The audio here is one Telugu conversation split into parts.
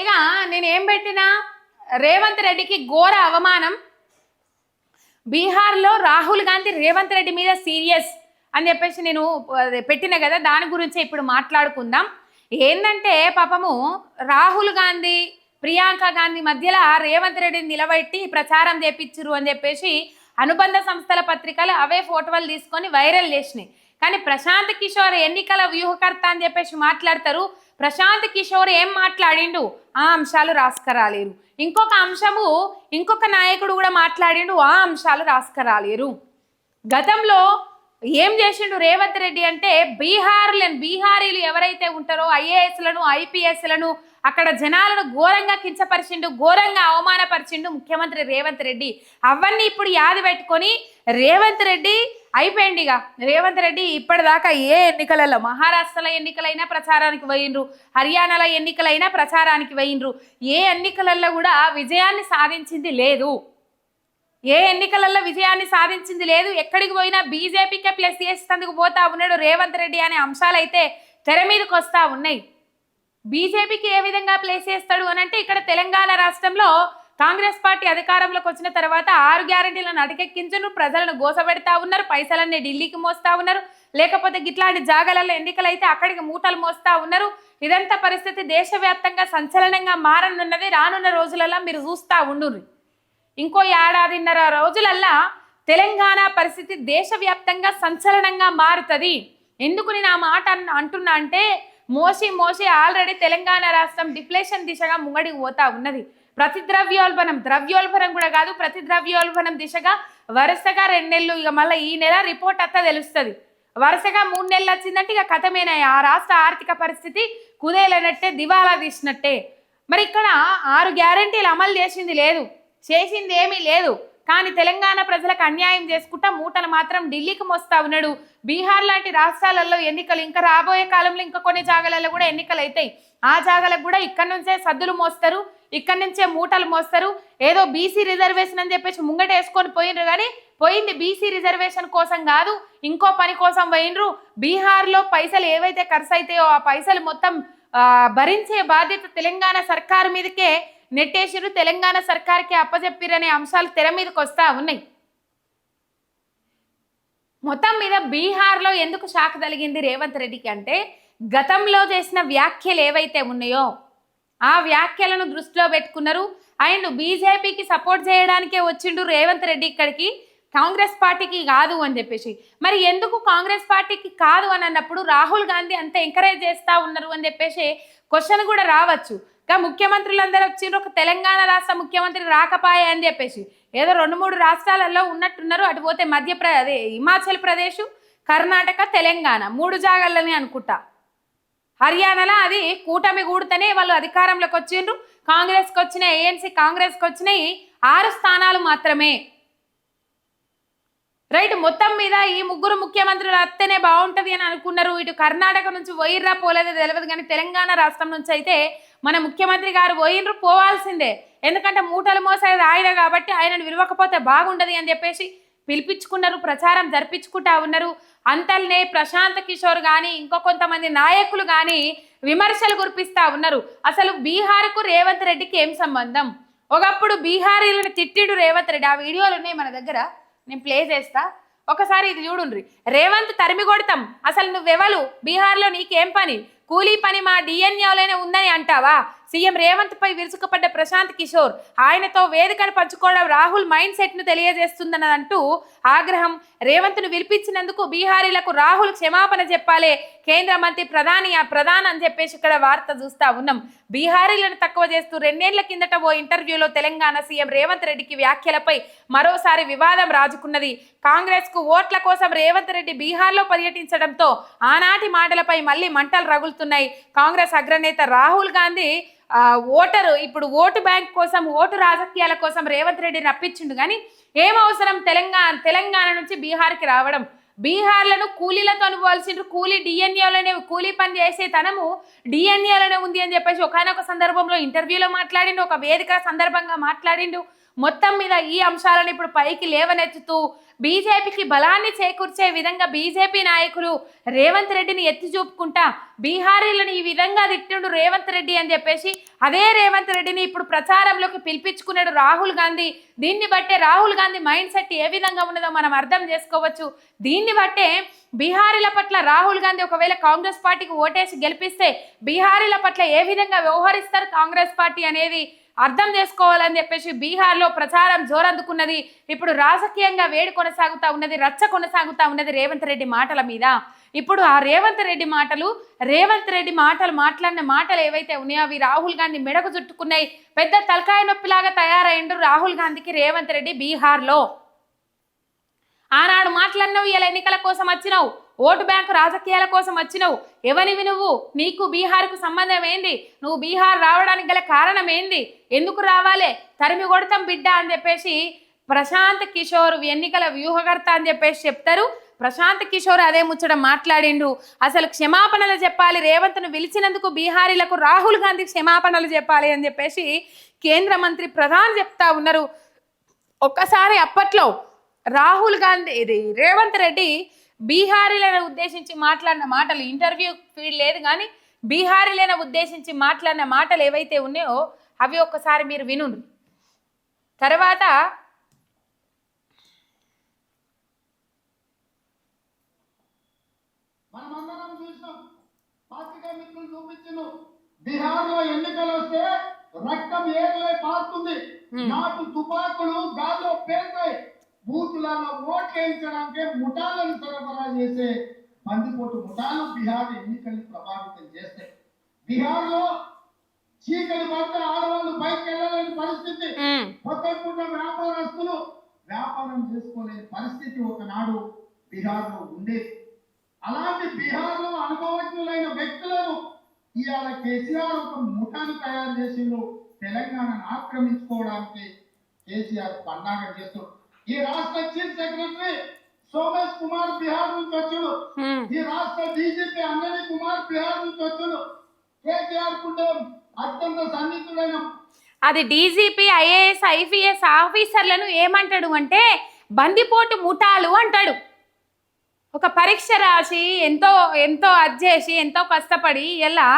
ఇక నేను ఏం పెట్టినా? రేవంత్ రెడ్డికి ఘోర అవమానం. బీహార్లో రాహుల్ గాంధీ రేవంత్ రెడ్డి మీద సీరియస్ అని చెప్పేసి నేను పెట్టిన కదా దాని గురించి ఇప్పుడు మాట్లాడుకుందాం. ఏంటంటే పాపము రాహుల్ గాంధీ ప్రియాంక గాంధీ మధ్యలో రేవంత్ రెడ్డిని నిలబెట్టి ప్రచారం చేపించరు అని చెప్పేసి అనుబంధ సంస్థల పత్రికలు అవే ఫోటోలు తీసుకొని వైరల్ చేసినాయి. కానీ ప్రశాంత్ కిషోర్ ఎన్నికల వ్యూహకర్త అని చెప్పేసి మాట్లాడతారు. ప్రశాంత్ కిషోర్ ఏం మాట్లాడిండు? ఆ అంశాలు రాసుకరాలేరు. ఇంకొక అంశము ఇంకొక నాయకుడు కూడా మాట్లాడిండు ఆ అంశాలు రాసుకరాలేరు. గతంలో ఏం చేసిండు రేవంత్ రెడ్డి అంటే బీహార్లను బీహారీలు ఎవరైతే ఉంటారో ఐఏఎస్లను ఐపీఎస్లను అక్కడ జనాలను ఘోరంగా కించపరిచిండు ఘోరంగా అవమానపరిచిండు ముఖ్యమంత్రి రేవంత్ రెడ్డి. అవన్నీ ఇప్పుడు యాది పెట్టుకొని రేవంత్ రెడ్డి అయిపోయింది ఇక రేవంత్ రెడ్డి ఇప్పటిదాకా ఏ ఎన్నికలలో మహారాష్ట్రలో ఎన్నికలైనా ప్రచారానికి పోయిండ్రు హర్యానాలో ఎన్నికలైనా ప్రచారానికి పోయిండ్రు. ఏ ఎన్నికలలో కూడా విజయాన్ని సాధించింది లేదు. ఏ ఎన్నికలలో విజయాన్ని సాధించింది లేదు ఎక్కడికి పోయినా బీజేపీకే ప్లస్ చేసేందుకు పోతా ఉన్నాడు రేవంత్ రెడ్డి అనే అంశాలు అయితే తెర మీదకి వస్తా ఉన్నాయి. బీజేపీకి ఏ విధంగా ప్లేస్ చేస్తాడు అని అంటే ఇక్కడ తెలంగాణ రాష్ట్రంలో కాంగ్రెస్ పార్టీ అధికారంలోకి వచ్చిన తర్వాత ఆరు గ్యారంటీలను అటకెక్కించును ప్రజలను గోసబెడతా ఉన్నారు పైసలన్నీ ఢిల్లీకి మోస్తా ఉన్నారు. లేకపోతే ఇట్లాంటి జాగాలలో ఎన్నికలైతే అక్కడికి మూటలు మోస్తా ఉన్నారు. ఇదంతా పరిస్థితి దేశవ్యాప్తంగా సంచలనంగా మారనున్నది రానున్న రోజులలో మీరు చూస్తూ ఉండుర్రి. ఇంకో ఏడాదిన్నర రోజులల్లా తెలంగాణ పరిస్థితి దేశవ్యాప్తంగా సంచలనంగా మారుతుంది. ఎందుకు నేను ఆ మాట అంటున్నా అంటే మోసి మోసి ఆల్రెడీ తెలంగాణ రాష్ట్రం డిప్లేషన్ దిశగా ముంగడికి పోతా ఉన్నది. ప్రతి ద్రవ్యోల్బణం ద్రవ్యోల్బణం కూడా కాదు ప్రతి ద్రవ్యోల్బణం దిశగా వరుసగా రెండు నెలలు ఇక మళ్ళీ ఈ నెల రిపోర్ట్ అత్తా తెలుస్తుంది. వరుసగా మూడు నెలలు వచ్చిందంటే ఇక కథమేనా? ఆ రాష్ట్ర ఆర్థిక పరిస్థితి కుదేలనట్టే దివాలా తీసినట్టే. మరి ఇక్కడ ఆరు గ్యారంటీలు అమలు చేసింది లేదు. చేసింది ఏమీ లేదు. కానీ తెలంగాణ ప్రజలకు అన్యాయం చేసుకుంటా మూటలు మాత్రం ఢిల్లీకి మోస్తా ఉన్నాడు. బీహార్ లాంటి రాష్ట్రాలలో ఎన్నికలు ఇంకా రాబోయే కాలంలో ఇంకా కొన్ని జాగాలలో కూడా ఎన్నికలు అవుతాయి. ఆ జాగాలకు కూడా ఇక్కడ నుంచే సద్దులు మోస్తారు ఇక్కడ నుంచే మూటలు మోస్తారు. ఏదో బీసీ రిజర్వేషన్ అని చెప్పేసి ముంగట వేసుకొని పోయినరు కానీ పోయింది బీసీ రిజర్వేషన్ కోసం కాదు ఇంకో పని కోసం పోయినరు బీహార్లో పైసలు ఏవైతే ఖర్చు అవుతాయో ఆ పైసలు మొత్తం భరించే బాధ్యత తెలంగాణ సర్కారు మీదకే నెట్టేసిరు తెలంగాణ సర్కార్కి అప్పజెప్పిరనే అంశాలు తెర మీదకి వస్తా ఉన్నాయి. మొత్తం మీద బీహార్లో ఎందుకు షాక్ తలిగింది రేవంత్ రెడ్డికి అంటే గతంలో చేసిన వ్యాఖ్యలు ఏవైతే ఉన్నాయో ఆ వ్యాఖ్యలను దృష్టిలో పెట్టుకున్నారు. అండ్ బీజేపీకి సపోర్ట్ చేయడానికే వచ్చిండు రేవంత్ రెడ్డి ఇక్కడికి. కాంగ్రెస్ పార్టీకి కాదు అని చెప్పేసి. మరి ఎందుకు కాంగ్రెస్ పార్టీకి కాదు అని అన్నప్పుడు రాహుల్ గాంధీ అంత ఎంకరేజ్ చేస్తా ఉన్నారు అని చెప్పేసి క్వశ్చన్ కూడా రావచ్చు. ఇంకా ముఖ్యమంత్రులందరూ వచ్చిండ్రు ఒక తెలంగాణ రాష్ట్ర ముఖ్యమంత్రి రాకపాయే అని చెప్పేసి. ఏదో రెండు మూడు రాష్ట్రాలలో ఉన్నట్టున్నారు అటు పోతే మధ్యప్ర అదే హిమాచల్ ప్రదేశ్ కర్ణాటక తెలంగాణ మూడు జాగాలని అనుకుంటా. హర్యానాలో అది కూటమి కూడితేనే వాళ్ళు అధికారంలోకి వచ్చిండ్రు కాంగ్రెస్కి వచ్చిన ఏఎన్సీ కాంగ్రెస్కి వచ్చినాయి ఆరు స్థానాలు మాత్రమే. రైట్ మొత్తం మీద ఈ ముగ్గురు ముఖ్యమంత్రులు వస్తేనే బాగుంటది అని అనుకున్నారు. ఇటు కర్ణాటక నుంచి పోయిర్రా పోలేదో తెలియదు కానీ తెలంగాణ రాష్ట్రం నుంచి అయితే మన ముఖ్యమంత్రి గారు పోయినరు పోవాల్సిందే. ఎందుకంటే మూటలు మోసేది ఆయన కాబట్టి ఆయనను విలువకపోతే బాగుండదు అని చెప్పేసి పిలిపించుకున్నారు ప్రచారం జరిపించుకుంటా ఉన్నారు. అంతల్నే ప్రశాంత్ కిషోర్ కానీ ఇంకో కొంతమంది నాయకులు కానీ విమర్శలు కురిపిస్తా ఉన్నారు. అసలు బీహార్కు రేవంత్ రెడ్డికి ఏం సంబంధం? ఒకప్పుడు బీహారీలను తిట్టిడు రేవంత్ రెడ్డి. ఆ వీడియోలు ఉన్నాయి మన దగ్గర. నేను ప్లే చేస్తా. ఒకసారి ఇది చూడుండ్రి. రేవంత్ తరిమి కొడతాం. అసలు నువ్వెవలు? బీహార్లో నీకేం పని? కూలీ పని మా డిఎన్ఏలోనే ఉందని అంటావా? సీఎం రేవంత్ పై విరుచుకుపడ్డ ప్రశాంత్ కిషోర్ ఆయనతో వేదికను పంచుకోవడం రాహుల్ మైండ్ సెట్ను తెలియజేస్తుందని అంటూ ఆగ్రహం రేవంత్ను పిలిపించినందుకు బీహారీలకు రాహుల్ క్షమాపణ చెప్పాలే కేంద్ర మంత్రి ప్రధాని ఆ ప్రధాన్ అని చెప్పేసి ఇక్కడ వార్త చూస్తా ఉన్నాం. బీహారీలను తక్కువ చేస్తూ రెండేళ్ళ కిందట ఓ ఇంటర్వ్యూలో తెలంగాణ సీఎం రేవంత్ రెడ్డికి వ్యాఖ్యలపై మరోసారి వివాదం రాజుకున్నది. కాంగ్రెస్కు ఓట్ల కోసం రేవంత్ రెడ్డి బీహార్లో పర్యటించడంతో ఆనాటి మాటలపై మళ్ళీ మంటలు రగులుతున్నాయి. కాంగ్రెస్ అగ్రనేత రాహుల్ గాంధీ ఓటరు ఇప్పుడు ఓటు బ్యాంక్ కోసం ఓటు రాజకీయాల కోసం రేవంత్ రెడ్డి రప్పించిండు కానీ ఏం అవసరం తెలంగాణ తెలంగాణ నుంచి బీహార్కి రావడం? బీహార్లను కూలీలతో అనుభవాల్సిండ్రు కూలీ డిఎన్ఏలోనే కూలీ పని చేసే తనము డిఎన్ఏలోనే ఉంది అని చెప్పేసి ఒకనొక సందర్భంలో ఇంటర్వ్యూలో మాట్లాడిండు ఒక వేదిక సందర్భంగా మాట్లాడిండు. మొత్తం మీద ఈ అంశాలను ఇప్పుడు పైకి లేవనెత్తుతూ బీజేపీకి బలాన్ని చేకూర్చే విధంగా బీజేపీ నాయకులు రేవంత్ రెడ్డిని ఎత్తి చూపుకుంటా బీహారీలను ఈ విధంగా తిట్టిండు రేవంత్ రెడ్డి అని చెప్పేసి అదే రేవంత్ రెడ్డిని ఇప్పుడు ప్రచారంలోకి పిలిపించుకున్నాడు రాహుల్ గాంధీ. దీన్ని బట్టే రాహుల్ గాంధీ మైండ్ సెట్ ఏ విధంగా ఉన్నదో మనం అర్థం చేసుకోవచ్చు. దీన్ని బట్టే బీహారీల పట్ల రాహుల్ గాంధీ ఒకవేళ కాంగ్రెస్ పార్టీకి ఓటేసి గెలిపిస్తే బీహారీల పట్ల ఏ విధంగా వ్యవహరిస్తారు కాంగ్రెస్ పార్టీ అనేది అర్థం చేసుకోవాలని చెప్పేసి బీహార్లో ప్రచారం జోరందుకున్నది. ఇప్పుడు రాజకీయంగా వేడి కొనసాగుతా ఉన్నది రచ్చ కొనసాగుతా ఉన్నది రేవంత్ రెడ్డి మాటల మీద. ఇప్పుడు ఆ రేవంత్ రెడ్డి మాటలు రేవంత్ రెడ్డి మాటలు మాట్లాడిన మాటలు ఏవైతే ఉన్నాయో అవి రాహుల్ గాంధీ మెడకు చుట్టుకున్నాయి. పెద్ద తలకాయ నొప్పిలాగా తయారైండు రాహుల్ గాంధీకి రేవంత్ రెడ్డి బీహార్లో. ఆనాడు మాట్లాడినావు ఇలా ఎన్నికల కోసం వచ్చినావు. ఓటు బ్యాంకు రాజకీయాల కోసం వచ్చినావు. ఎవరివి నువ్వు? నీకు బీహార్కు సంబంధం ఏంది? నువ్వు బీహార్ రావడానికి గల కారణం ఏంది? ఎందుకు రావాలే? తరిమి కొడతాం బిడ్డ అని చెప్పేసి ప్రశాంత్ కిషోర్ ఎన్నికల వ్యూహకర్త అని చెప్పేసి చెప్తారు. ప్రశాంత్ కిషోర్ అదే ముచ్చట మాట్లాడిండు. అసలు క్షమాపణలు చెప్పాలి. రేవంత్ను పిలిచినందుకు బీహారీలకు రాహుల్ గాంధీ క్షమాపణలు చెప్పాలి అని చెప్పేసి కేంద్ర మంత్రి ప్రధాన్ చెప్తా ఉన్నారు. ఒక్కసారి అప్పట్లో రాహుల్ గాంధీ ఇది రేవంత్ రెడ్డి బీహారీలను ఉద్దేశించి మాట్లాడిన మాటలు ఇంటర్వ్యూ ఫీల్డ్ లేదు కానీ బీహారీలను ఉద్దేశించి మాట్లాడిన మాటలు ఏవైతే ఉన్నాయో అవి ఒక్కసారి మీరు విను తర్వాత మనమందరం చూసినాం. పాత్రికా మిత్రులు చూపించిన బీహార్లో ఎన్నికలు వస్తే రక్తం ఏరులై పారుతుంది. నాటు తుపాకులు గాల్లో పేరుతాయి బూతులలో ఓట్లు వేయించడానికి ముఠాలను సరఫరా చేసే బందిపోటు ముఠాలు బీహార్ ఎన్నికల్ని ప్రభావితం చేస్తాయి బీహార్లో చీకటి పడితే ఆడవాళ్ళు బయటకు వెళ్ళలేని పరిస్థితి పొద్దున్న వ్యాపారస్తులు వ్యాపారం చేసుకోలేని పరిస్థితి ఒకనాడు బీహార్లో ఉండేది. అలాంటి బీహార్లో అనుభవజ్ఞులైన వ్యక్తులను ఇవాళ కేసీఆర్ ఒక ముఠాను తయారు చేసిండు. తెలంగాణను ఆక్రమించుకోవడానికి కేసీఆర్ పండాగ చేస్తాడు ఈ రాష్ట్ర చీఫ్ సెక్రటరీ సోమేష్ కుమార్ బీహార్ నుంచి వచ్చాడు. ఈ రాష్ట్ర డీజీపీ అంజనీ కుమార్ బీహార్ నుంచి వచ్చాడు. కేసీఆర్ కుండే అత్యంత సన్నిహితుడైన అది డీజీపీ ఐఏఎస్ ఐపీఎస్ ఆఫీసర్లను ఏమంటాడు అంటే బందిపోటు ముఠాలు అంటాడు. ఒక పరీక్ష రాసి ఎంతో ఎంతో అజ్జేసి ఎంతో కష్టపడి ఇలా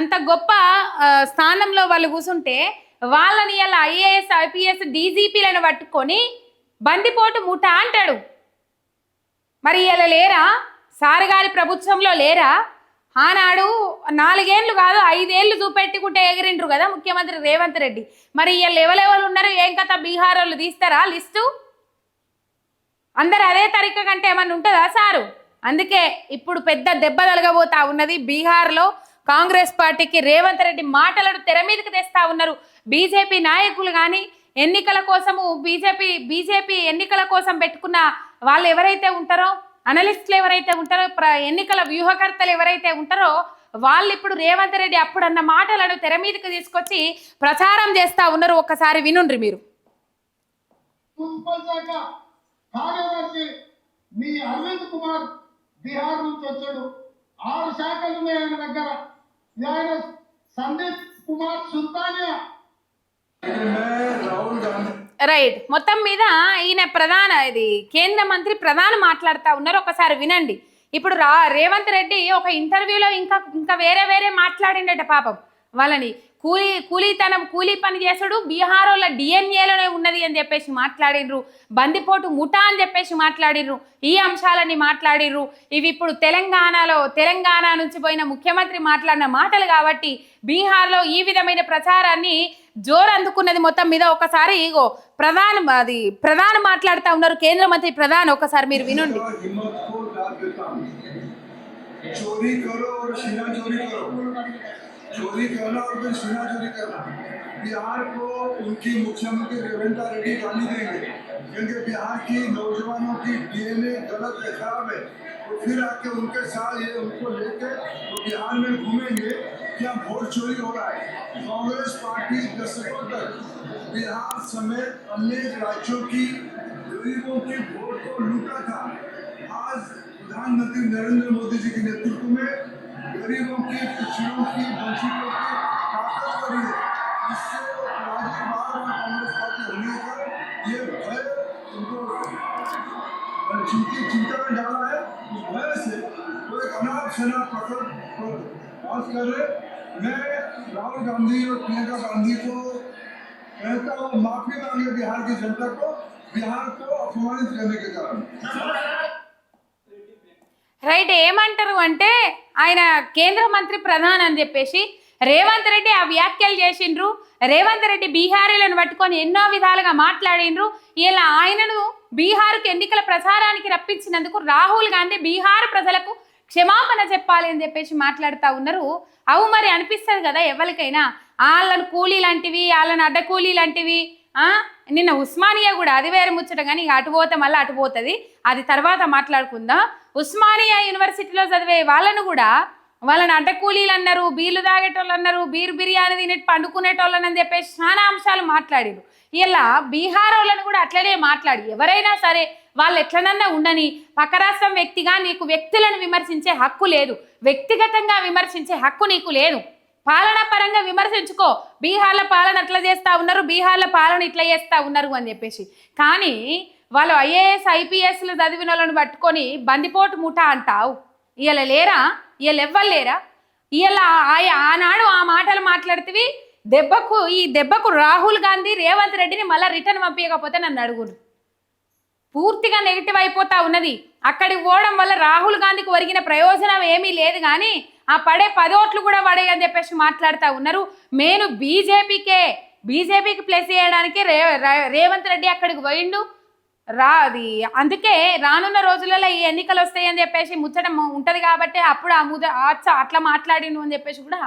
అంత గొప్ప స్థానంలో వాళ్ళు కూర్చుంటే వాళ్ళని ఇలా ఐఏఎస్ ఐపీఎస్ డీజీపీలను పట్టుకొని బందిపోటు ముఠా అంటాడు. మరి ఇలా లేరా? సార్ గారి ప్రభుత్వంలో లేరా? ఆనాడు నాలుగేళ్ళు కాదు ఐదేళ్ళు చూపెట్టుకుంటే ఎగిరిండ్రు కదా ముఖ్యమంత్రి రేవంత్ రెడ్డి. మరి వీళ్ళు ఎవరెవరు ఉన్నారు? ఏం కథ? బీహార్ వాళ్ళు తీస్తారా లిస్టు? అందరు అదే తరిక కంటే ఏమన్నా ఉంటుందా సారు? అందుకే ఇప్పుడు పెద్ద దెబ్బ తలగబోతా ఉన్నది బీహార్లో కాంగ్రెస్ పార్టీకి రేవంత్ రెడ్డి మాటలను తెర మీదకి తెస్తా ఉన్నారు. బీజేపీ నాయకులు కానీ ఎన్నికల కోసము బీజేపీ బీజేపీ ఎన్నికల కోసం పెట్టుకున్న వాళ్ళు ఎవరైతే ఉంటారో అనలిస్టులు ఎవరైతే ఉంటారో ఎన్నికల వ్యూహకర్తలు ఎవరైతే ఉంటారో వాళ్ళు ఇప్పుడు రేవంత్ రెడ్డి అప్పుడు అన్న మాటలను తెర మీదకి తీసుకొచ్చి ప్రచారం చేస్తా ఉన్నారు. ఒక్కసారి వినుండ్రి మీరు. సందీప్ కుమార్ సుల్తానియా రైట్ మొత్తం మీద ఈయన ప్రధాన ఇది కేంద్ర మంత్రి ప్రధాన మాట్లాడుతా ఉన్నారు. ఒకసారి వినండి. ఇప్పుడు రా రేవంత్ రెడ్డి ఒక ఇంటర్వ్యూలో ఇంకా ఇంకా వేరే వేరే మాట్లాడిండట పాపం. వాళ్ళని కూలీ కూలీతనం కూలీ పని చేసాడు బీహార్ వాళ్ళ డిఎన్ఏలోనే ఉన్నది అని చెప్పేసి మాట్లాడినరు బందిపోటు ముఠా అని చెప్పేసి మాట్లాడినరు ఈ అంశాలన్నీ మాట్లాడినరు ఇవి ఇప్పుడు తెలంగాణలో తెలంగాణ నుంచి పోయిన ముఖ్యమంత్రి మాట్లాడిన మాటలు కాబట్టి బీహార్లో ఈ విధమైన ప్రచారాన్ని జోరు అందుకున్నది మొత్తం మీద ఒకసారి ఇగో ప్రధాన అది ప్రధాని మాట్లాడుతూ ఉన్నారు కేంద్ర మంత్రి ప్రధాని ఒకసారి మీరు వినండి. చోరీ కరో. चोरी करना और फिर सीना चोरी करना। बिहार को उनकी मुख्यमंत्री रेवंता रेड्डी गाली देंगे। क्योंकि बिहार की नौजवानों की डीएनए गलत है, खराब है। तो फिर आके उनके साथ ये उनको लेके वो बिहार में घूमेंगे। क्या वोट चोरी हो रहा है? कांग्रेस पार्टी दशकों तक बिहार समेत अनेक राज्यों की गरीबों के वोट को लूटा था। आज प्रधानमंत्री नरेंद्र मोदी जी के नेतृत्व में गरीबों की, पिछड़ों की, वंचितों की ताकत करी है। इससे राज्य में कांग्रेस पार्टी होने का ये भय उनको चिंता चिंता में डाला है। उस भय से वो एक अनाप शनाप पकड़ पर बात कर रहे मैं राहुल गांधी और प्रियंका गांधी को कहता हूँ, माफ़ी मांगे बिहार की जनता को, बिहार को अपमानित करने के कारण। రైట్ ఏమంటారు అంటే ఆయన కేంద్ర మంత్రి ప్రధాన్ అని చెప్పేసి రేవంత్ రెడ్డి ఆ వ్యాఖ్యలు చేసిండ్రు. రేవంత్ రెడ్డి బీహారీలను పట్టుకొని ఎన్నో విధాలుగా మాట్లాడిండ్రు. ఇలా ఆయనను బీహార్కు ఎన్నికల ప్రచారానికి రప్పించినందుకు రాహుల్ గాంధీ బీహార్ ప్రజలకు క్షమాపణ చెప్పాలి అని చెప్పేసి మాట్లాడుతూ ఉన్నారు. అవు మరి అనిపిస్తుంది కదా ఎవరికైనా? వాళ్ళను కూలీ లాంటివి వాళ్ళని అడ్డకూలీ లాంటివి నిన్న ఉస్మానియా కూడా అది వేరే ముచ్చట కానీ ఇక అటు పోతే మళ్ళీ అటు పోతుంది. అది తర్వాత మాట్లాడుకుందాం. ఉస్మానియా యూనివర్సిటీలో చదివే వాళ్ళను కూడా వాళ్ళని అడ్డ కూలీలు అన్నారు బీర్లు తాగేటోళ్ళు అన్నారు బీర్ బిర్యానీ తినే పండుకునేటోళ్ళని అని చెప్పేసి చాలా అంశాలు మాట్లాడారు. ఇలా బీహార్ వాళ్ళని కూడా అట్లనే మాట్లాడి ఎవరైనా సరే వాళ్ళు ఎట్లనన్నా ఉండని పక్క రాష్ట్రం వ్యక్తిగా నీకు వ్యక్తులను విమర్శించే హక్కు లేదు. వ్యక్తిగతంగా విమర్శించే హక్కు నీకు లేదు. పాలన పరంగా విమర్శించుకో బీహార్ల పాలన అట్లా చేస్తా ఉన్నారు బీహార్ల పాలన ఇట్లా చేస్తా ఉన్నారు అని చెప్పేసి. కానీ వాళ్ళు ఐఏఎస్ ఐపీఎస్లు చదివిన వాళ్ళని పట్టుకొని బందిపోటు ముఠ అంటావు. ఇవాళ లేరా? ఇవాళ ఎవ్వరు ఇవాళ ఆనాడు ఆ మాటలు మాట్లాడితే దెబ్బకు ఈ దెబ్బకు రాహుల్ గాంధీ రేవంత్ రెడ్డిని మళ్ళీ రిటర్న్ పంపించకపోతే నన్ను అడుగురు పూర్తిగా నెగిటివ్ అయిపోతా ఉన్నది. అక్కడికి పోవడం వల్ల రాహుల్ గాంధీకి ఒరిగిన ప్రయోజనం ఏమీ లేదు కానీ ఆ పడే పదోట్లు కూడా పడే అని చెప్పేసి మాట్లాడుతూ ఉన్నారు. నేను బీజేపీకే బీజేపీకి ప్లేస్ చేయడానికి రే- రేవంత్ రెడ్డి అక్కడికి పోయిండు. రా అది అందుకే రానున్న రోజులలో ఈ ఎన్నికలు వస్తాయని చెప్పేసి ముచ్చట ఉంటుంది కాబట్టి అప్పుడు ఆ ముద అచ్చ అట్లా మాట్లాడిండు అని చెప్పేసి కూడా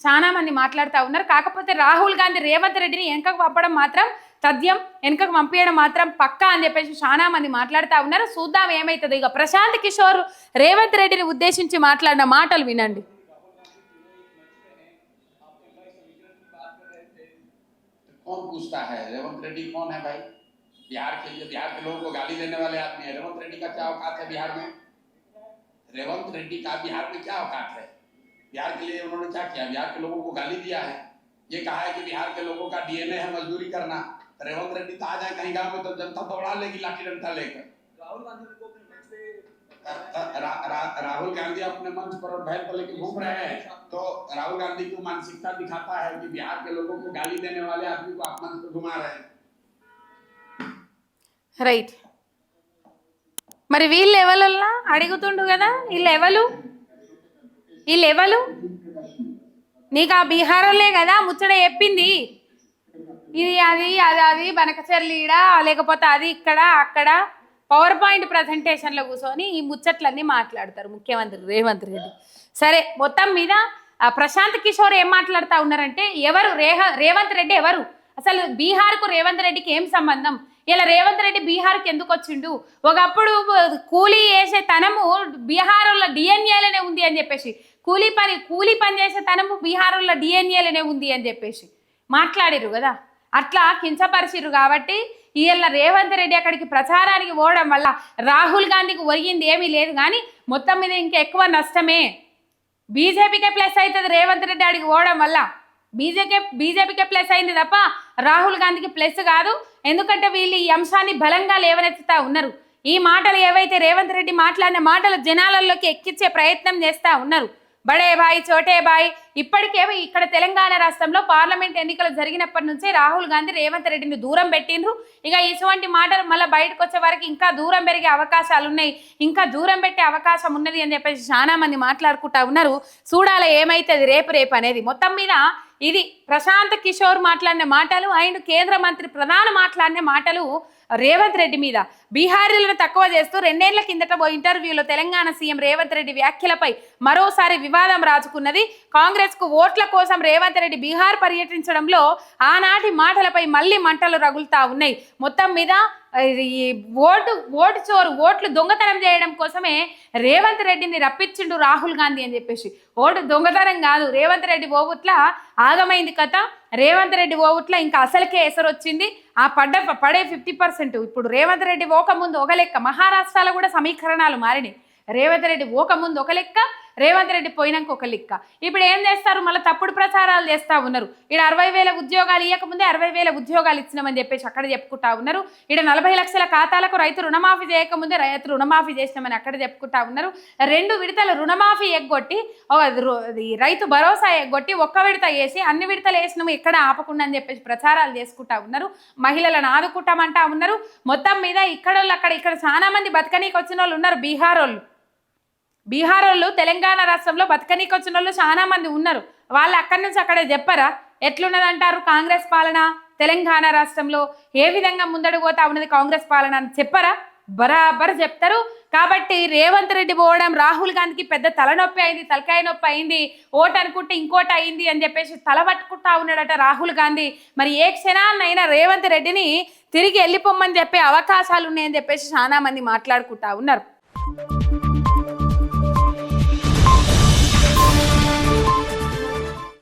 చాలా మంది మాట్లాడుతూ ఉన్నారు కాకపోతే రాహుల్ గాంధీ రేవంత్ రెడ్డిని వెనకకు పంపడం మాత్రం తథ్యం వెనకకు పంపించడం మాత్రం పక్కా అని చెప్పేసి చాలా మంది మాట్లాడుతూ ఉన్నారు చూద్దాం ఏమవుతుందో ఇక ప్రశాంత్ కిషోర్ రేవంత్ రెడ్డిని ఉద్దేశించి మాట్లాడిన మాటలు వినండి कौन पूछता है रेवंत रेड्डी कौन है भाई बिहार के लिए बिहार के लोगों को गाली देने वाले आदमी है। रेवंत रेड्डी का क्या औकात है बिहार में? रेवंत रेड्डी का बिहार में क्या औकात है? बिहार के लिए उन्होंने क्या किया? बिहार के लोगों को गाली दिया है। ये कहा है कि बिहार के लोगों का डीएनए है मजदूरी करना। रेवंत रेड्डी तो आ जाए कहीं गाँव में तो जनता दौड़ा लेगी लाठी डंडा लेकर। राहुल गांधी अपने मंच पर और भैर पर लेके घूम रहे हैं। तो राहुल गांधी की मानसिकता दिखाता है कि बिहार के लोगों को गाली देने वाले आदमी को आप मंच पर घुमा रहे हैं। రైట్ మరి వీళ్ళు ఎవరల్లా అడుగుతుండు కదా వీళ్ళు ఎవరు వీళ్ళు ఎవరు నీకు ఆ బీహారోలే కదా ముచ్చట చెప్పింది. ఇది అది అది అది బనకచెర్లీడ లేకపోతే అది ఇక్కడ అక్కడ. పవర్ పాయింట్ ప్రజెంటేషన్లో కూర్చొని ఈ ముచ్చట్లన్నీ మాట్లాడతారు ముఖ్యమంత్రి రేవంత్ రెడ్డి. సరే మొత్తం మీద ఆ ప్రశాంత్ కిషోర్ ఏం మాట్లాడుతూ ఉన్నారంటే ఎవరు రేహ రేవంత్ రెడ్డి ఎవరు? అసలు బీహార్కు రేవంత్ రెడ్డికి ఏం సంబంధం? ఇలా రేవంత్ రెడ్డి బీహార్కి ఎందుకు వచ్చిండు? ఒకప్పుడు కూలీ వేసే తనము బీహార్లో డిఎన్ఏలోనే ఉంది అని చెప్పేసి. కూలీ పని కూలీ పని చేసే తనము బీహార్లో డిఎన్ఏలోనే ఉంది అని చెప్పేసి. మాట్లాడిరు కదా. అట్లా కించపరిచిరు కాబట్టి వీళ్ళ రేవంత్ రెడ్డి అక్కడికి ప్రచారానికి పోవడం వల్ల రాహుల్ గాంధీకి ఒరిగింది ఏమీ లేదు కానీ మొత్తం మీద ఇంకా ఎక్కువ నష్టమే. బీజేపీకే ప్లస్ అవుతుంది రేవంత్ రెడ్డి అడిగి పోవడం వల్ల. బీజేపీ బీజేపీకే ప్లస్ అయింది తప్ప రాహుల్ గాంధీకి ప్లస్ కాదు. ఎందుకంటే వీళ్ళు ఈ అంశాన్ని బలంగా లేవనెత్తుతా ఉన్నారు. ఈ మాటలు ఏవైతే రేవంత్ రెడ్డి మాట్లాడిన మాటలు జనాలలోకి ఎక్కించే ప్రయత్నం చేస్తా ఉన్నారు. బడే బాయ్ చోటే బాయ్ ఇప్పటికే ఇక్కడ తెలంగాణ రాష్ట్రంలో పార్లమెంట్ ఎన్నికలు జరిగినప్పటి నుంచే రాహుల్ గాంధీ రేవంత్ రెడ్డిని దూరం పెట్టిండ్రు. ఇక ఇటువంటి మాటలు మళ్ళీ బయటకు వచ్చే వరకు ఇంకా దూరం పెరిగే అవకాశాలు ఉన్నాయి. ఇంకా దూరం పెట్టే అవకాశం ఉన్నది అని చెప్పేసి చాలా మంది మాట్లాడుకుంటా ఉన్నారు. చూడాలి ఏమైతుంది రేపు రేపు అనేది. మొత్తం మీద ఇది ప్రశాంత్ కిషోర్ మాట్లాడిన మాటలు అండ్ కేంద్ర మంత్రి ప్రధాన మాట్లాడిన మాటలు రేవంత్ రెడ్డి మీద. బీహారీలను తక్కువ చేస్తూ రెండేళ్ళ కిందట ఓ ఇంటర్వ్యూలో తెలంగాణ సీఎం రేవంత్ రెడ్డి వ్యాఖ్యలపై మరోసారి వివాదం రాజుకున్నది. కాంగ్రెస్కు ఓట్ల కోసం రేవంత్ రెడ్డి బీహార్ పర్యటించడంలో ఆనాటి మాటలపై మళ్ళీ మంటలు రగులుతా ఉన్నాయి. మొత్తం మీద ఈ ఓటు ఓటు చోరు ఓట్లు దొంగతనం చేయడం కోసమే రేవంత్ రెడ్డిని రప్పించిండు రాహుల్ గాంధీ అని చెప్పేసి. ఓటు దొంగతనం కాదు రేవంత్ రెడ్డి ఓవుట్ల ఆగమైంది కథ. రేవంత్ రెడ్డి ఓట్ల ఇంకా అసలుకే ఎసరు వచ్చింది. ఆ పడ్డ పడే ఫిఫ్టీ పర్సెంట్ ఇప్పుడు రేవంత్ రెడ్డి ఓకముందు ఒక లెక్క. మహారాష్ట్రలో కూడా సమీకరణాలు మారినాయి. రేవంత్ రెడ్డి ఓకముందు ఒక లెక్క రేవంత్ రెడ్డి పోయినాక ఒక లిక్క. ఇప్పుడు ఏం చేస్తారు? మళ్ళీ తప్పుడు ప్రచారాలు చేస్తా ఉన్నారు. ఇక్కడ అరవై వేల ఉద్యోగాలు ఇవ్వకముందే అరవై వేల ఉద్యోగాలు ఇచ్చినామని చెప్పేసి అక్కడ చెప్పుకుంటా ఉన్నారు. ఇక్కడ నలభై లక్షల ఖాతాలకు రైతు రుణమాఫీ చేయకముందే రైతు రుణమాఫీ చేసినామని అక్కడ చెప్పుకుంటా ఉన్నారు. రెండు విడతల రుణమాఫీ ఎగ్గొట్టి రైతు భరోసా ఎగ్గొట్టి ఒక్క విడత వేసి అన్ని విడతలు వేసినాము ఎక్కడ ఆపకుండా అని చెప్పేసి ప్రచారాలు చేసుకుంటా ఉన్నారు. మహిళలను ఆదుకుంటామంటా ఉన్నారు. మొత్తం మీద ఇక్కడ అక్కడ ఇక్కడ చాలా మంది బతకనీకి వచ్చిన వాళ్ళు ఉన్నారు. బీహార్ వాళ్ళు బీహార్ వాళ్ళు తెలంగాణ రాష్ట్రంలో బతకనీకి వచ్చిన వాళ్ళు చాలా మంది ఉన్నారు. వాళ్ళు అక్కడి నుంచి అక్కడే చెప్పరా? ఎట్లున్నదంటారు కాంగ్రెస్ పాలన? తెలంగాణ రాష్ట్రంలో ఏ విధంగా ముందడు పోతా ఉన్నది కాంగ్రెస్ పాలన అని చెప్పరా? బరాబర్ చెప్తారు. కాబట్టి రేవంత్ రెడ్డి పోవడం రాహుల్ గాంధీకి పెద్ద తలనొప్పి అయింది తలకాయ నొప్పి అయింది ఓటు అనుకుంటే ఇంకోటి అయింది అని చెప్పేసి తల పట్టుకుంటా ఉన్నాడట రాహుల్ గాంధీ. మరి ఏ క్షణాన్నైనా రేవంత్ రెడ్డిని తిరిగి వెళ్ళిపోమ్మని చెప్పే అవకాశాలు ఉన్నాయని చెప్పేసి చాలా మంది మాట్లాడుకుంటా ఉన్నారు.